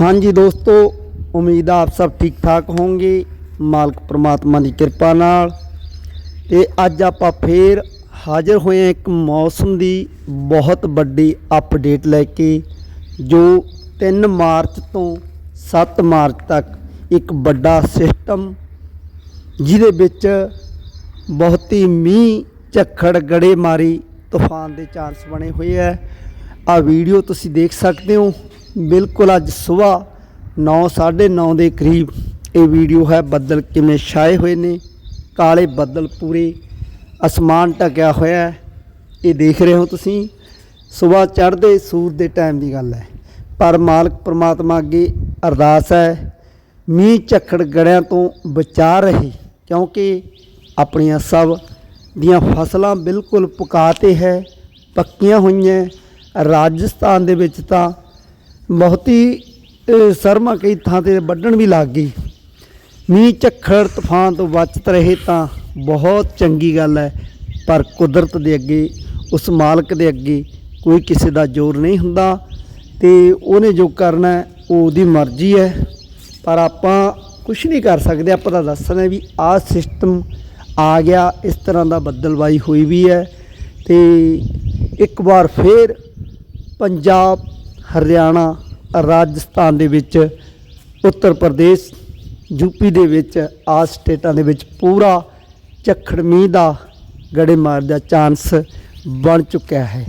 ਹਾਂਜੀ ਦੋਸਤੋ, ਉਮੀਦ ਆ ਆਪ ਸਭ ਠੀਕ ਠਾਕ ਹੋਵੋਗੇ। ਮਾਲਕ ਪ੍ਰਮਾਤਮਾ ਦੀ ਕਿਰਪਾ ਨਾਲ। ਤੇ ਅੱਜ ਆਪਾਂ ਫੇਰ ਹਾਜ਼ਰ ਹੋਏ ਹਾਂ ਇੱਕ ਮੌਸਮ ਦੀ ਬਹੁਤ ਵੱਡੀ ਅਪਡੇਟ ਲੈ ਕੇ, ਜੋ 3 ਮਾਰਚ ਤੋਂ 7 ਮਾਰਚ ਤੱਕ ਇੱਕ ਵੱਡਾ ਸਿਸਟਮ ਜਿਹਦੇ ਵਿੱਚ ਬਹੁਤੀ ਮੀਂਹ, ਝੱਖੜ, ਗੜੇਮਾਰੀ, ਤੂਫਾਨ ਦੇ ਚਾਂਸ ਬਣੇ ਹੋਏ ਹੈ ਆ ਵੀਡੀਓ ਤੁਸੀਂ ਦੇਖ ਸਕਦੇ ਹੋ। ਬਿਲਕੁਲ ਅੱਜ ਸਵੇਰ 9:30 ਦੇ ਕਰੀਬ ਇਹ ਵੀਡੀਓ ਹੈ। ਬੱਦਲ ਕਿਵੇਂ ਛਾਏ ਹੋਏ ਨੇ, ਕਾਲੇ ਬੱਦਲ ਪੂਰੇ ਅਸਮਾਨ ਢਕਿਆ ਹੋਇਆ ਹੈ। ਇਹ ਦੇਖ ਰਹੇ ਹੋ ਤੁਸੀਂ, ਸਵੇਰ ਚੜ੍ਹਦੇ ਸੂਰ ਦੇ ਟਾਈਮ ਦੀ ਗੱਲ ਹੈ। ਪਰ ਮਾਲਕ ਪ੍ਰਮਾਤਮਾ ਅੱਗੇ ਅਰਦਾਸ ਹੈ, ਮੀਂਹ ਝੱਖੜ ਗੜਿਆਂ ਤੋਂ ਬਚਾ ਰਹੇ, ਕਿਉਂਕਿ ਆਪਣੀਆਂ ਸਭ ਦੀਆਂ ਫਸਲਾਂ ਬਿਲਕੁਲ ਪੁਕਾ ਤੇ ਹੈ, ਪੱਕੀਆਂ ਹੋਈਆਂ, ਰਾਜਸਥਾਨ ਦੇ ਵਿੱਚ ਤਾਂ ਬਹੁਤੀ ਸਰਮਾ ਕਈ ਥਾਂ ਤੇ ਵੱਢਣ ਵੀ ਲੱਗ ਗਈ। ਮੀਂਹ, ਝੱਖੜ, ਤੂਫਾਨ ਤੋਂ ਬਚਤ ਰਹੇ ਤਾਂ ਬਹੁਤ ਚੰਗੀ ਗੱਲ ਹੈ, ਪਰ ਕੁਦਰਤ ਦੇ ਅੱਗੇ, ਉਸ ਮਾਲਕ ਦੇ ਅੱਗੇ ਕੋਈ ਕਿਸੇ ਦਾ ਜ਼ੋਰ ਨਹੀਂ ਹੁੰਦਾ ਤੇ ਉਹਨੇ ਜੋ ਕਰਨਾ ਉਹ ਉਹਦੀ ਮਰਜ਼ੀ ਹੈ। ਪਰ ਆਪਾਂ ਕੁਝ ਨਹੀਂ ਕਰ ਸਕਦੇ, ਆਪਾਂ ਤਾਂ ਦੱਸਣਾ ਵੀ ਆਹ ਸਿਸਟਮ ਆ ਗਿਆ, ਇਸ ਤਰ੍ਹਾਂ ਦਾ ਬੱਦਲਵਾਈ ਹੋਈ ਵੀ ਹੈ ਤੇ ਇੱਕ ਵਾਰ ਫੇਰ ਪੰਜਾਬ ਹਰਿਆਣਾ, ਰਾਜਸਥਾਨ ਦੇ ਵਿੱਚ, ਉੱਤਰ ਪ੍ਰਦੇਸ਼ ਯੂਪੀ ਦੇ ਵਿੱਚ ਆ ਸਟੇਟਾਂ ਦੇ ਵਿੱਚ ਪੂਰਾ ਝੱਖੜ ਮੀਂਹ ਦਾ ਗੜੇਮਾਰ ਦਾ ਚਾਂਸ ਬਣ ਚੁੱਕਿਆ ਹੈ।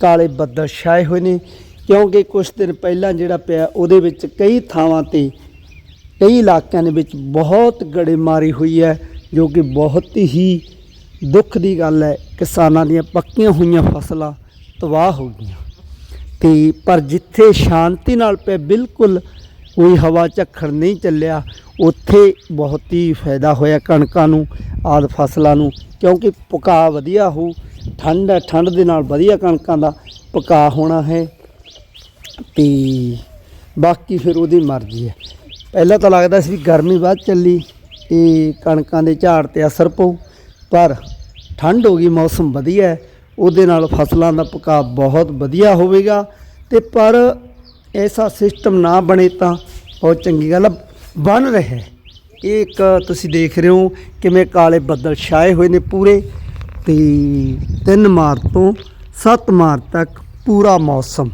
ਕਾਲੇ ਬੱਦਲ ਛਾਏ ਹੋਏ ਨੇ, ਕਿਉਂਕਿ ਕੁਝ ਦਿਨ ਪਹਿਲਾਂ ਜਿਹੜਾ ਪਿਆ, ਉਹਦੇ ਵਿੱਚ ਕਈ ਥਾਵਾਂ ਤੇ, ਕਈ ਇਲਾਕਿਆਂ ਦੇ ਵਿੱਚ ਬਹੁਤ ਗੜੇਮਾਰੀ ਹੋਈ ਹੈ, ਜੋ ਕਿ ਬਹੁਤ ਹੀ ਦੁੱਖ ਦੀ ਗੱਲ ਹੈ। ਕਿਸਾਨਾਂ ਦੀਆਂ ਪੱਕੀਆਂ ਹੋਈਆਂ ਫਸਲਾਂ ਤਬਾਹ ਹੋ ਗਈਆਂ। ਤੇ ਪਰ ਜਿੱਥੇ ਸ਼ਾਂਤੀ ਨਾਲ ਪਿਆ ਬਿਲਕੁਲ ਕੋਈ ਹਵਾ ਝੱਖੜ ਨਹੀਂ ਚੱਲਿਆ, ਉੱਥੇ ਬਹੁਤ ਹੀ ਫਾਇਦਾ ਹੋਇਆ ਕਣਕਾਂ ਨੂੰ, ਆਦ ਫਸਲਾਂ ਨੂੰ, ਕਿਉਂਕਿ ਪਕਾ ਵਧੀਆ ਹੋ ਠੰਡ ਹੈ, ਠੰਡ ਦੇ ਨਾਲ ਵਧੀਆ ਕਣਕਾਂ ਦਾ ਪਕਾ ਹੋਣਾ ਹੈ। ਤੇ ਬਾਕੀ ਫਿਰ ਉਹਦੀ ਮਰਜ਼ੀ ਹੈ। ਪਹਿਲਾਂ ਤਾਂ ਲੱਗਦਾ ਸੀ ਵੀ ਗਰਮੀ ਵੱਧ ਚੱਲੀ ਇਹ ਕਣਕਾਂ ਦੇ ਝਾੜ ਤੇ ਅਸਰ ਪਊ, ਪਰ ਠੰਡ ਹੋ ਗਈ, ਮੌਸਮ ਵਧੀਆ ਹੈ। ਉਹਦੇ ਨਾਲ ਫਸਲਾਂ ਦਾ ਪਕਾ ਬਹੁਤ ਵਧੀਆ ਹੋਵੇਗਾ ਤੇ ਪਰ ਐਸਾ ਸਿਸਟਮ ਨਾ ਬਣੇ ਤਾਂ ਬਹੁਤ ਚੰਗੀ ਗੱਲ ਹੈ ਬਣ ਰਿਹਾ ਹੈ। ਇਹ ਇੱਕ ਤੁਸੀਂ ਦੇਖ ਰਹੇ ਹੋ ਕਿਵੇਂ ਕਾਲੇ ਬੱਦਲ ਛਾਏ ਹੋਏ ਨੇ ਪੂਰੇ ਤੇ 3 ਮਾਰਚ ਤੋਂ 7 ਮਾਰਚ ਤੱਕ ਪੂਰਾ ਮੌਸਮ।